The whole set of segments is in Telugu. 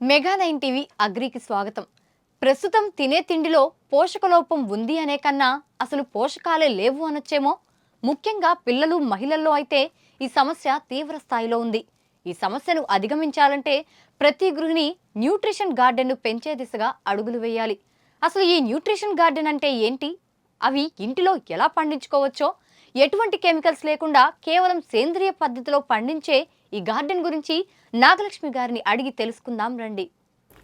మెగా నైన్ టీవీ అగ్రికి స్వాగతం. ప్రస్తుతం తినే తిండిలో పోషకలోపం ఉంది అనే కన్నా అసలు పోషకాలే లేవు అనొచ్చేమో. ముఖ్యంగా పిల్లలు మహిళల్లో అయితే ఈ సమస్య తీవ్ర స్థాయిలో ఉంది. ఈ సమస్యను అధిగమించాలంటే ప్రతి గృహిణి న్యూట్రిషన్ గార్డెన్ను పెంచే దిశగా అడుగులు వేయాలి. అసలు ఈ న్యూట్రిషన్ గార్డెన్ అంటే ఏంటి? అవి ఇంటిలో ఎలా పండించుకోవచ్చో? ఎటువంటి కెమికల్స్ లేకుండా కేవలం సేంద్రియ పద్ధతిలో పండించే ఈ గార్డెన్ గురించి నాగలక్ష్మి గారిని అడిగి తెలుసుకుందాం రండి.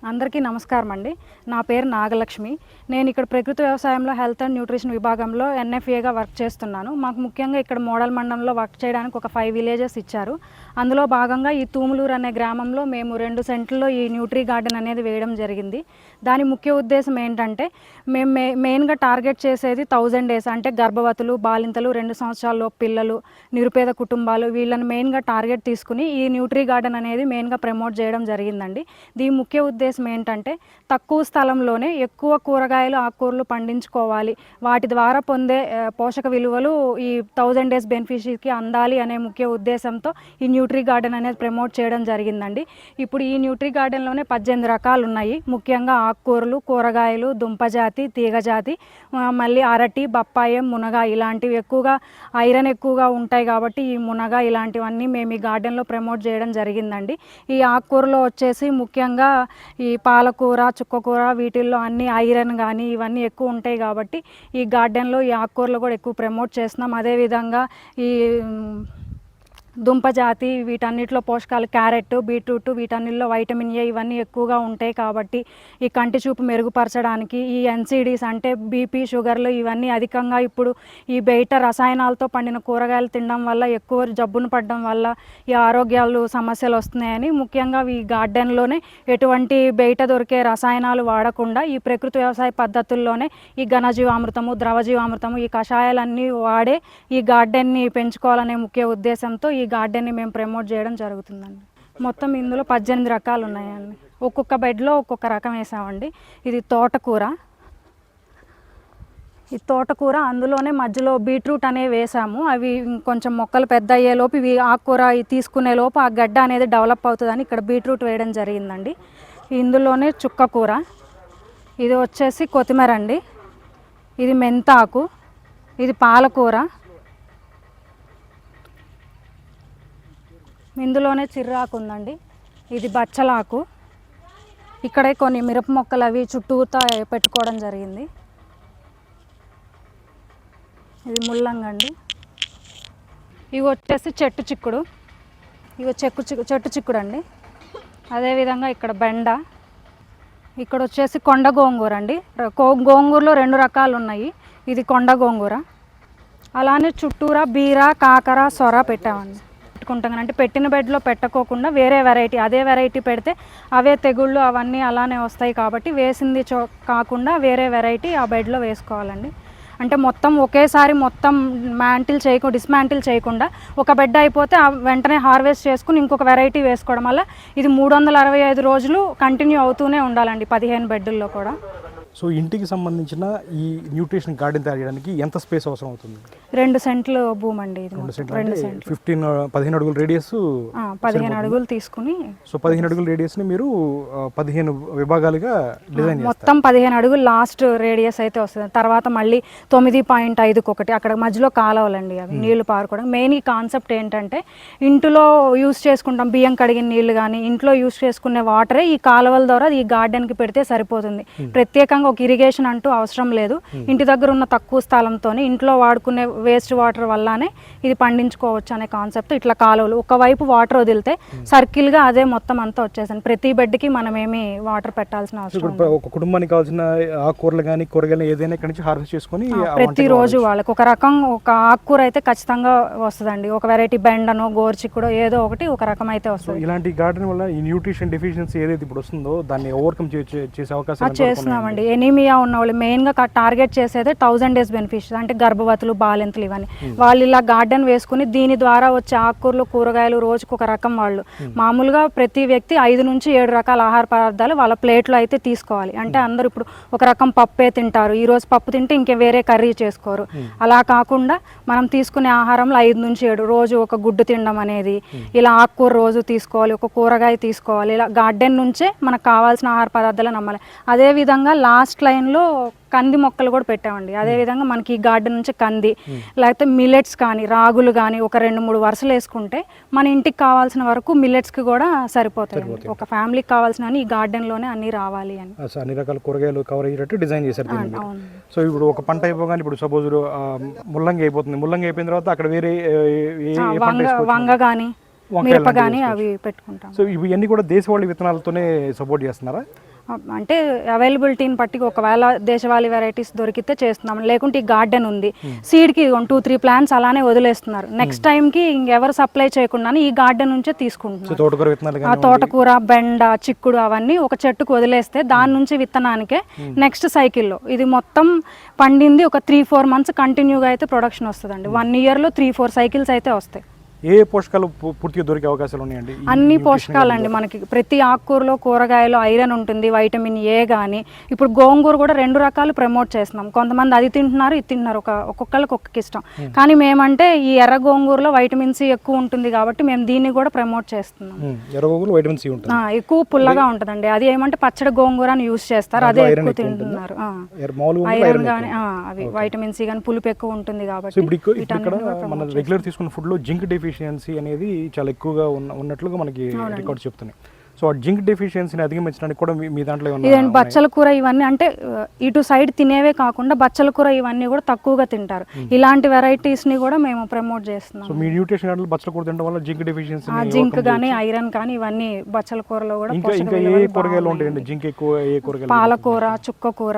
అందరికీ నమస్కారం అండి నా పేరు నాగలక్ష్మి. నేను ఇక్కడ ప్రకృతి వ్యవసాయంలో హెల్త్ అండ్ న్యూట్రిషన్ విభాగంలో ఎన్ఎఫ్ఏగా వర్క్ చేస్తున్నాను. మాకు ముఖ్యంగా ఇక్కడ మోడల్ మండలంలో వర్క్ చేయడానికి ఒక ఫైవ్ విలేజెస్ ఇచ్చారు. అందులో భాగంగా ఈ తూములూరు అనే గ్రామంలో మేము రెండు సెంట్లలో ఈ న్యూట్రీ గార్డెన్ అనేది వేయడం జరిగింది. దాని ముఖ్య ఉద్దేశం ఏంటంటే మేము మే మెయిన్గా టార్గెట్ చేసేది థౌజండ్ డేస్ అంటే గర్భవతులు బాలింతలు రెండు సంవత్సరాల్లో పిల్లలు నిరుపేద కుటుంబాలు వీళ్ళని మెయిన్గా టార్గెట్ తీసుకుని ఈ న్యూట్రీ గార్డెన్ అనేది మెయిన్గా ప్రమోట్ చేయడం జరిగిందండి. దీని ముఖ్య ఉద్దేశం ఏంటంటే తక్కువ స్థలంలోనే ఎక్కువ కూరగాయలు ఆకుకూరలు పండించుకోవాలి. వాటి ద్వారా పొందే పోషక విలువలు ఈ థౌజండ్ డేస్ బెనిఫిషరీకి అందాలి అనే ముఖ్య ఉద్దేశంతో ఈ న్యూట్రీ గార్డెన్ అనేది ప్రమోట్ చేయడం జరిగిందండి. ఇప్పుడు ఈ న్యూట్రీ గార్డెన్లోనే పద్దెనిమిది రకాలు ఉన్నాయి. ముఖ్యంగా ఆకుకూరలు కూరగాయలు దుంపజాతి తీగజాతి మళ్ళీ అరటి బప్పాయం మునగ ఇలాంటివి ఎక్కువగా ఐరన్ ఎక్కువగా ఉంటాయి కాబట్టి ఈ మునగ ఇలాంటివన్నీ మేము ఈ గార్డెన్లో ప్రమోట్ చేయడం జరిగిందండి. ఈ ఆకుకూరలో వచ్చేసి ముఖ్యంగా ఈ పాలకూర చుక్కకూర వీటిల్లో అన్ని ఐరన్ కానీ ఇవన్నీ ఎక్కువ ఉంటాయి కాబట్టి ఈ గార్డెన్లో ఈ ఆకుకూరలు కూడా ఎక్కువ ప్రమోట్ చేస్తున్నాం. అదేవిధంగా ఈ దుంపజాతి దుంప జాతి వీటన్నిటిలో పోషకాలు క్యారెట్ బీట్రూట్ వీటన్నిటిలో వైటమిన్ ఏ ఇవన్నీ ఎక్కువగా ఉంటాయి కాబట్టి ఈ కంటి చూపు మెరుగుపరచడానికి ఈ ఎన్సీడీస్ అంటే బీపీ షుగర్లు ఇవన్నీ అధికంగా ఇప్పుడు ఈ బయట రసాయనాలతో పండిన కూరగాయలు తినడం వల్ల ఎక్కువ జబ్బును పడడం వల్ల ఈ ఆరోగ్యాలు సమస్యలు వస్తున్నాయని ముఖ్యంగా ఈ గార్డెన్లోనే ఎటువంటి బయట దొరికే రసాయనాలు వాడకుండా ఈ ప్రకృతి వ్యవసాయ పద్ధతుల్లోనే ఈ ఘనజీవామృతము ద్రవజీవామృతము ఈ కషాయాలన్నీ వాడే ఈ గార్డెన్ని పెంచుకోవాలనే ముఖ్య ఉద్దేశంతో ఈ ఈ గార్డెన్ని మేము ప్రమోట్ చేయడం జరుగుతుందండి. మొత్తం ఇందులో పద్దెనిమిది రకాలు ఉన్నాయండి. ఒక్కొక్క బెడ్లో ఒక్కొక్క రకం వేసామండి. ఇది తోటకూర. ఈ తోటకూర అందులోనే మధ్యలో బీట్రూట్ అనేవి వేసాము. అవి కొంచెం మొక్కలు పెద్ద అయ్యేలోపు ఇవి ఆకుకూర తీసుకునే లోపు ఆ గడ్డ అనేది డెవలప్ అవుతుందని ఇక్కడ బీట్రూట్ వేయడం జరిగిందండి. ఇందులోనే చుక్క కూర ఇది వచ్చేసి కొత్తిమీర అండి. ఇది మెంతాకు. ఇది పాలకూర. ఇందులోనే చిర్రాకు ఉందండి. ఇది బచ్చలాకు. ఇక్కడే కొన్ని మిరప మొక్కలు అవి చుట్టూతా పెట్టుకోవడం జరిగింది. ఇది ముల్లంగండి అండి. ఇవి వచ్చేసి చెట్టు చిక్కుడు. ఇవి చెక్కు చిక్కు చెట్టు చిక్కుడు అండి అదేవిధంగా ఇక్కడ బెండ. ఇక్కడ వచ్చేసి కొండ గోంగూర అండి. గోంగూరలో రెండు రకాలు ఉన్నాయి. ఇది కొండ గోంగూర. అలానే చుట్టూరా బీర కాకర సొర పెట్టామండి. పెట్టుకుంటాం. అంటే పెట్టిన బెడ్లో పెట్టకోకుండా వేరే వెరైటీ అదే వెరైటీ పెడితే అవే తెగుళ్ళు అవన్నీ అలానే వస్తాయి కాబట్టి వేసింది చో కాకుండా వేరే వెరైటీ ఆ బెడ్లో వేసుకోవాలండి. అంటే మొత్తం ఒకేసారి మొత్తం మ్యాంటిల్ చేయకుండా డిస్మాంటిల్ చేయకుండా ఒక బెడ్ అయిపోతే ఆ వెంటనే హార్వెస్ట్ చేసుకుని ఇంకొక వెరైటీ వేసుకోవడం వల్ల ఇది మూడు వందల అరవై ఐదు రోజులు కంటిన్యూ అవుతూనే ఉండాలండి పదిహేను బెడ్డుల్లో కూడా. సో ఇంటికి సంబంధించిన ఈ న్యూట్రిషన్ గార్డెన్ తయారు చేయడానికి ఎంత స్పేస్ అవసరం అవుతుంది? రెండు సెంట్లు భూమి అండి రెండు. సెంట్లు అంటే ఫిఫ్టీన్ పదిహేను అడుగుల రేడియస్ పదిహేను అడుగులు తీసుకుని సో పదిహేను అడుగుల రేడియస్ని మీరు ఆ, పదిహేను విభాగాలుగా డిజైన్ మొత్తం పదిహేను అడుగులు లాస్ట్ రేడియస్ అయితే వస్తుంది. తర్వాత మళ్ళీ తొమ్మిది పాయింట్ ఐదుకి ఒకటి. అక్కడ మధ్యలో కాలవలండి అవి నీళ్ళు పారుకోవడం. మెయిన్ ఈ కాన్సెప్ట్ ఏంటంటే ఇంట్లో యూస్ చేసుకుంటాం. బియ్యం కడిగిన నీళ్ళు కానీ ఇంట్లో యూస్ చేసుకునే వాటరే ఈ కాలువల ద్వారా ఈ గార్డెన్కి పెడితే సరిపోతుంది. ప్రత్యేకంగా ఒక ఇరిగేషన్ అంటూ అవసరం లేదు. ఇంటి దగ్గర ఉన్న తక్కువ స్థలంతో ఇంట్లో వాడుకునే వేస్ట్ వాటర్ వల్లనే ఇది పండించుకోవచ్చు అనే కాన్సెప్ట్ ఇట్లా కాలువలు. ఒకవైపు వాటర్ వదిలితే సర్కిల్గా అదే మొత్తం అంతా వచ్చేసింది. ప్రతి బెడ్కి మనం ఏమి వాటర్ పెట్టాల్సిన అవసరం ఒక కుటుంబానికి కావాల్సిన ఆకుకూరలు కానీ కూరగాయలు ఏదైనా ఇక్కడ నుంచి హార్వెస్ట్ చేసుకొని ప్రతిరోజు వాళ్ళకి ఒక రకం ఒక ఆకుకూర అయితే ఖచ్చితంగా వస్తుందండి. ఒక వెరైటీ బెండనో గోర్చిక్కుడో ఏదో ఒకటి ఒక రకం అయితే వస్తుంది. ఇలాంటి గార్డెన్ వల్ల ఈ న్యూట్రిషన్ డెఫిషియన్సీ ఏదైతే ఇప్పుడు వస్తుందో దాన్ని ఓవర్కమ్ చేసే అవకాశం చేస్తున్నామండి. ఎనీమియా ఉన్న వాళ్ళు మెయిన్గా టార్గెట్ చేసేదే థౌజండ్ డేస్ బెనిఫిషియస్ అంటే గర్భవతులు బాలింతలు ఇవన్నీ. వాళ్ళు ఇలా గార్డెన్ వేసుకుని దీని ద్వారా వచ్చే ఆకుకూరలు కూరగాయలు రోజుకు ఒక రకం వాళ్ళు. మామూలుగా ప్రతి వ్యక్తి ఐదు నుంచి ఏడు రకాల ఆహార పదార్థాలు వాళ్ళ ప్లేట్లో అయితే తీసుకోవాలి. అంటే అందరూ ఇప్పుడు ఒక రకం పప్పే తింటారు. ఈ రోజు పప్పు తింటే ఇంకే వేరే కర్రీ చేసుకోరు. అలా కాకుండా మనం తీసుకునే ఆహారంలో ఐదు నుంచి ఏడు రోజు ఒక గుడ్డు తినడం అనేది ఇలా ఆకుకూర రోజు తీసుకోవాలి ఒక కూరగాయ తీసుకోవాలి. ఇలా గార్డెన్ నుంచే మనకు కావాల్సిన ఆహార పదార్థాలు నమ్మాలి. అదే విధంగా లాస్ట్ లైన్లో కంది మొక్కలు కూడా పెట్టామండి. అదే విధంగా మనకి ఈ గార్డెన్ నుంచి కంది లేకపోతే మిల్లెట్స్ కానీ రాగులు కానీ ఒక రెండు మూడు వరుసలు వేసుకుంటే మన ఇంటికి కావాల్సిన వరకు మిల్లెట్స్కి కూడా సరిపోతాయి. ఒక ఫ్యామిలీకి కావాల్సిన ఈ గార్డెన్లోనే అన్నీ రావాలి అని. అన్ని రకాల కూరగాయలు కవర్ అయ్యేటట్టు డిజైన్ చేశారు సో ఇప్పుడు ఒక పంట అయిపోగానే ఇప్పుడు సపోజ్ ముల్లంగి అయిపోతుంది. ముల్లంగి అయిపోయిన తర్వాత అక్కడ వేరే వంగ కానీ మిరప కానీ అవి పెట్టుకుంటాం. సో ఇవన్నీ కూడా దేశవాళీ విత్తనాలతోనే సపోర్ట్ చేస్తున్నారా? అంటే అవైలబిలిటీని బట్టి ఒకవేళ దేశవాళీ వెరైటీస్ దొరికితే చేస్తున్నాం. లేకుంటే ఈ గార్డెన్ ఉంది. సీడ్కి టూ త్రీ ప్లాంట్స్ అలానే వదిలేస్తున్నారు. నెక్స్ట్ టైంకి ఇంకెవరు సప్లై చేయకుండానే ఈ గార్డెన్ నుంచే తీసుకుంటున్నారు. ఆ తోటకూర బెండ చిక్కుడు అవన్నీ ఒక చెట్టుకు వదిలేస్తే దాని నుంచి విత్తనానికే నెక్స్ట్ సైకిల్లో. ఇది మొత్తం పండింది ఒక త్రీ ఫోర్ మంత్స్ కంటిన్యూగా అయితే ప్రొడక్షన్ వస్తుందండి. వన్ ఇయర్లో త్రీ ఫోర్ సైకిల్స్ అయితే వస్తాయి. ఏ పోషకాలు పూర్తిగా దొరికే అవకాశాలు ఉన్నాయండి? అన్ని nutrition పోషకాలండి. మనకి ప్రతి ఆకుకూరలో కూరగాయలో ఐరన్ ఉంటుంది వైటమిన్ ఏ కానీ ఇప్పుడు గోంగూర కూడా రెండు రకాలు ప్రమోట్ చేస్తున్నాం. కొంతమంది అది తింటున్నారు ఇది తింటున్నారు. ఒక ఒక్కొక్కరికి ఒక్కొక్క ఇష్టం. కానీ మేమంటే ఈ ఎర్ర గోంగూరలో వైటమిన్ సి ఎక్కువ ఉంటుంది కాబట్టి మేము దీన్ని కూడా ప్రమోట్ చేస్తున్నాం. వైటమిన్ సి ఉంటుంది. ఎక్కువ పుల్లగా ఉంటుందండి. అది ఏమంటే పచ్చడి గోంగూర అని యూస్ చేస్తారు. అదే ఎక్కువ? తింటున్నారు. ఐరన్ కానీ. అవి వైటమిన్ సి కానీ పులుపు ఎక్కువ ఉంటుంది కాబట్టి రెగ్యులర్ తీసుకున్న ఫుడ్లో జింక్ డెఫిషియన్సీ అనేది చాలా ఎక్కువగా ఉన్న ఉన్నట్లుగా మనకి రికార్డ్స్ చెప్తున్నాయి. సో ఆ జింక్ డెఫిషియన్సీని అధిగమించడానికి కూడా మీ- దాంట్లో ఇదేంటి బచ్చల కూర ఇవన్నీ అంటే ఇటు సైడ్ తినేవే కాకుండా బచ్చల కూర ఇవన్నీ కూడా తక్కువగా తింటారు. ఇలాంటి varieties ని కూడా మేము ప్రమోట్ చేస్తున్నాం. సో మీ న్యూట్రిషన్ కార్డులు బచ్చల కూర తినడం వల్ల జింక్ డెఫిషియన్సీ జింక్ కానీ ఐరన్ కానీ ఇవన్నీ బచ్చల కూరలో కూడా ఇంకా ఇంకా ఏ కూరగాయలు. ఉంటాయండి? జింక్ ఎక్కువ ఏ కూరగాయలు పాలకూర చుక్క కూర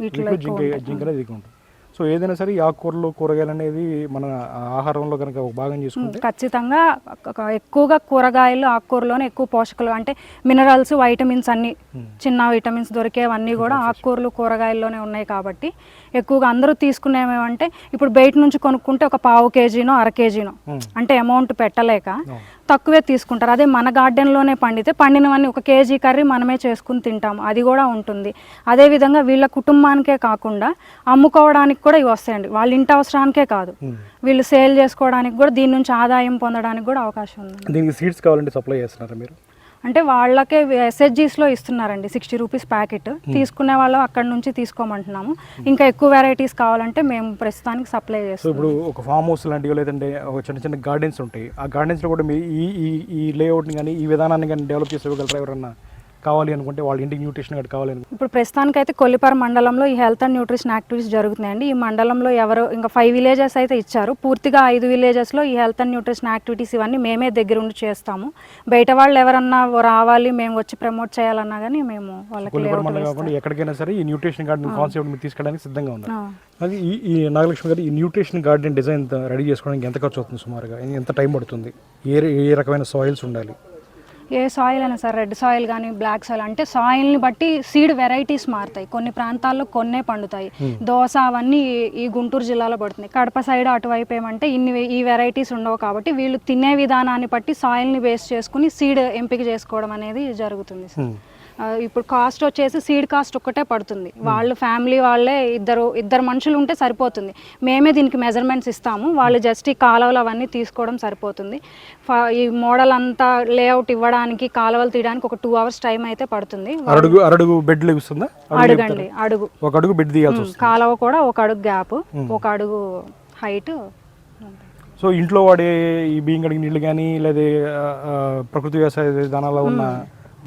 వీటిలో జింక్. జింక్ అనేది ఉంటుంది. సో ఏదైనా సరే ఈ ఆకుకూరలు కూరగాయలు అనేది మన ఆహారంలో కనుక ఒక భాగం చేసుకుంటే ఖచ్చితంగా ఎక్కువగా కూరగాయలు ఆకుకూరలోనే ఎక్కువ పోషకాలు అంటే మినరల్స్ వైటమిన్స్ అన్ని చిన్న విటమిన్స్ దొరికేవన్నీ కూడా ఆకుకూరలు కూరగాయల్లోనే ఉన్నాయి కాబట్టి ఎక్కువగా అందరూ తీసుకునేవేమంటే ఇప్పుడు బయట నుంచి కొనుక్కుంటే ఒక పావు కేజీనో అర కేజీనో అంటే అమౌంట్ పెట్టలేక తక్కువే తీసుకుంటారు. అదే మన గార్డెన్లోనే పండితే పండినవన్నీ ఒక కేజీ కర్రీ మనమే చేసుకుని తింటాం అది కూడా ఉంటుంది. అదేవిధంగా వీళ్ళ కుటుంబానికే కాకుండా అమ్ముకోవడానికి కూడా ఇవి వస్తాయండి. వాళ్ళ ఇంటి అవసరానికే కాదు. వీళ్ళు సేల్ చేసుకోవడానికి కూడా దీని నుంచి ఆదాయం పొందడానికి కూడా అవకాశం ఉంది దీనికి సీడ్స్ కావాలంటే సప్లై చేస్తున్నారా మీరు? అంటే వాళ్ళకే ఎస్హెచ్జీస్లో ఇస్తున్నారండి సిక్స్టీ రూపీస్ ప్యాకెట్. తీసుకునే వాళ్ళు అక్కడ నుంచి తీసుకోమంటున్నాము. ఇంకా ఎక్కువ వెరైటీస్ కావాలంటే మేము ప్రస్తుతానికి సప్లై చేస్తాం ఇప్పుడు ఒక ఫామ్ హౌస్ లాంటివి లేదంటే ఒక చిన్న చిన్న గార్డెన్స్ ఉంటాయి. ఆ గardens లో కూడా మీరు ఈ ఈ ఈ లేఅవుట్ని కానీ ఈ విధానాన్ని కానీ డెవలప్ చేసి ఇవ్వగలరా ఎవరన్నా? కావాలి అనుకుంటే వాళ్ళ ఇంటికి న్యూట్రిషన్ కార్డు కావాలి ఇప్పుడు ప్రస్తుతానికి అయితే కొల్లిపార మండలంలో ఈ హెల్త్ అండ్ న్యూట్రిషన్ యాక్టివిటీస్ జరుగుతున్నాయండి. ఈ మండలంలో ఎవరు ఇంకా ఫైవ్ విలేజెస్ అయితే ఇచ్చారు. పూర్తిగా ఐదు విలేజెస్లో ఈ హెల్త్ అండ్ న్యూట్రిషన్ యాక్టివిటీస్ ఇవన్నీ మేమే దగ్గర ఉండి చేస్తాము. బయట వాళ్ళు ఎవరన్నా రావాలి మేము వచ్చి ప్రమోట్ చేయాలన్నా కానీ మేము వాళ్ళకి ఎక్కడికైనా సరే ఈ న్యూట్రిషన్ గార్డెన్ కాన్సెప్ట్ మీరు తీసుకెళ్ళడానికి సిద్ధంగా ఉన్నారు. అది ఈ ఈ నాగలక్ష్మి గారు ఈ న్యూట్రిషన్ గార్డెన్ డిజైన్ రెడీ చేసుకోవడానికి ఎంత ఖర్చు అవుతుంది సుమారుగా? ఎంత టైం పడుతుంది? ఏ ఏ రకమైన సాయిల్స్ ఉండాలి? ఏ సాయిల్ అయినా సార్ రెడ్ సాయిల్ కానీ బ్లాక్ సాయిల్ అంటే సాయిల్ని బట్టి సీడ్ వెరైటీస్ మారుతాయి. కొన్ని ప్రాంతాల్లో కొన్నే పండుతాయి. దోస అవన్నీ ఈ- గుంటూరు జిల్లాలో పడుతుంది కడప సైడ్ అటువైపు ఏమంటే ఇన్ని ఈ వెరైటీస్ ఉండవు కాబట్టి వీళ్ళు తినే విధానాన్ని బట్టి సాయిల్ని బేస్ చేసుకుని సీడ్ ఎంపిక చేసుకోవడం అనేది జరుగుతుంది సార్. ఆ, ఇప్పుడు కాస్ట్ వచ్చేసి సీడ్ కాస్ట్ ఒక్కటే పడుతుంది. వాళ్ళు ఫ్యామిలీ వాళ్ళే ఇద్దరు ఇద్దరు మనుషులు ఉంటే సరిపోతుంది. మేమే దీనికి మెజర్మెంట్స్ ఇస్తాము. వాళ్ళు జస్ట్ ఈ కాలువలు అవన్నీ తీసుకోవడం సరిపోతుంది. ఈ మోడల్ అంతా లేఅవుట్ ఇవ్వడానికి కాలువలు తీయడానికి ఒక టూ అవర్స్ టైం అయితే పడుతుంది. అరడుగు అరడుగు బెడ్ లభిస్తుందా అడుగు అడుగండి అడుగు. ఒక అడుగు బెడ్ తీయాల్సి వస్తుంది. కాలువ కూడా ఒక అడుగు గ్యాప్ ఒక అడుగు హైట్ సో ఇంట్లో వాడే ఈ బియ్యం కడిగిన నీళ్ళు కానీ లేదా ప్రకృతి వ్యవసాయ విధానాల్లో ఉన్న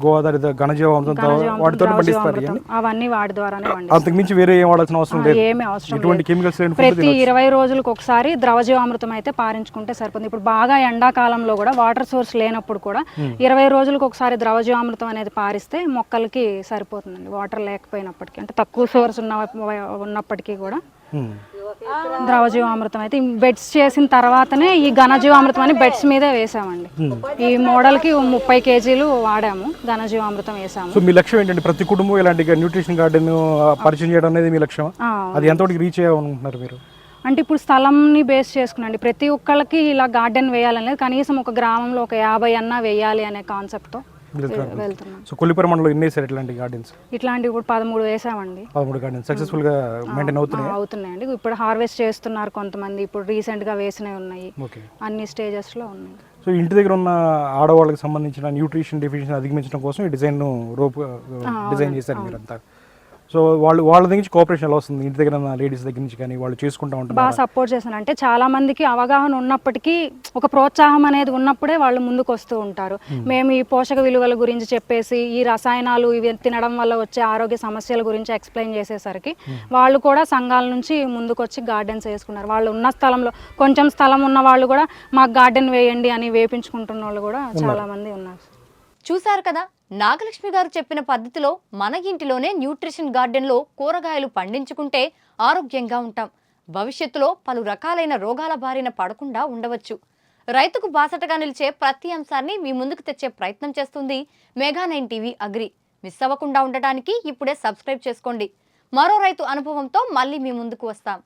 గోదావరి ఘనజీవాంశంతో వాటితో పండిస్తారు అవన్నీ వాటి ద్వారానే అంతకు మించి వేరే ఏం వాడాల్సిన అవసరం లేదు. ఏమీ అవసరం ఎటువంటి లేదు. కెమికల్స్ ప్రతి. ఇరవై రోజులకు ఒకసారి ద్రవజీవామృతం అయితే పారించుకుంటే సరిపోతుంది. ఇప్పుడు బాగా ఎండాకాలంలో కూడా వాటర్ సోర్స్ లేనప్పుడు కూడా ఇరవై రోజులకు ఒకసారి ద్రవజీవామృతం అనేది పారిస్తే మొక్కలకి సరిపోతుందండి. వాటర్ లేకపోయినప్పటికీ అంటే తక్కువ సోర్స్ ఉన్న ఉన్నప్పటికీ కూడా. ద్రవజీవామృతం అయితే బెడ్స్ చేసిన తర్వాతనే ఈ ఘనజీవామృతం అని బెడ్స్ మీదే వేసామండి. ఈ మోడల్కి ముప్పై కేజీలు వాడాము ఘనజీవామృతం వేసాము. సో మీ లక్ష్యం ఏంటంటే ప్రతి కుటుంబం ఇలాంటి న్యూట్రిషన్ గార్డెన్ పరిచయం చేయడం అనేది మీ లక్ష్యం అది ఎంతవరకు రీచ్ అయ్యాలనుకుంటున్నారు మీరు? అంటే ఇప్పుడు స్థలంని బేస్ చేసుకునండి ప్రతి ఒక్కళ్ళకి ఇలా గార్డెన్ వేయాలనేది కనీసం ఒక గ్రామంలో ఒక యాభై అన్నా వేయాలి అనే కాన్సెప్ట్తో. వెళ్తున్నాం. సో కొల్లిపర మండలం ఎన్ని వేసారు ఇట్లాంటి గార్డెన్స్ ఇట్లాంటివి ఇప్పుడు పదమూడు వేసామండి. పదమూడు గార్డెన్స్ సక్సెస్ఫుల్గా మెయింటైన్ ఆ, అవుతున్నాయి? అవుతున్నాయండి. ఇప్పుడు హార్వెస్ట్ చేస్తున్నారు కొంతమంది. ఇప్పుడు రీసెంట్గా వేసినవి ఉన్నాయి. అన్ని స్టేజెస్లో ఉన్నాయి. సో ఇంటి దగ్గర ఉన్న ఆడవాళ్ళకి సంబంధించిన న్యూట్రిషన్ డెఫిషియన్సీ అధిగమించడం కోసం ఈ డిజైన్ రూప్ డిజైన్ చేశారు మీరంతా. సో వాళ్ళు వాళ్ళ దగ్గర నుంచి కోఆపరేషన్ ఎలా వస్తుంది? ఇంటి దగ్గర లేడీస్ దగ్గర నుంచి కానీ వాళ్ళు చేసుకుంటూ బాగా ఉంటారు సపోర్ట్ చేశాను. అంటే చాలా మందికి అవగాహన ఉన్నప్పటికీ ఒక ప్రోత్సాహం అనేది ఉన్నప్పుడే వాళ్ళు ముందుకు వస్తూ ఉంటారు. మేము ఈ పోషక విలువల గురించి చెప్పేసి ఈ రసాయనాలు ఇవి తినడం వల్ల వచ్చే ఆరోగ్య సమస్యల గురించి ఎక్స్ప్లెయిన్ చేసేసరికి వాళ్ళు కూడా సంఘాల నుంచి ముందుకు వచ్చి గార్డెన్స్ వేసుకున్నారు. వాళ్ళు ఉన్న స్థలంలో కొంచెం స్థలం ఉన్న వాళ్ళు కూడా మాకు గార్డెన్ వేయండి అని వేపించుకుంటున్న వాళ్ళు కూడా చాలా మంది ఉన్నారు. చూశారు కదా? నాగలక్ష్మి గారు చెప్పిన పద్ధతిలో మన ఇంటిలోనే న్యూట్రిషన్ గార్డెన్లో కూరగాయలు పండించుకుంటే ఆరోగ్యంగా ఉంటాం. భవిష్యత్తులో పలు రకాలైన రోగాల బారిన పడకుండా ఉండవచ్చు. రైతుకు బాసటగా నిలిచే ప్రతి అంశాన్ని మీ ముందుకు తెచ్చే ప్రయత్నం చేస్తుంది mega nine TV agri. Miss అవ్వకుండా ఉండటానికి ఇప్పుడే సబ్స్క్రైబ్ చేసుకోండి. మరో రైతు అనుభవంతో మళ్ళీ మీ ముందుకు వస్తాం.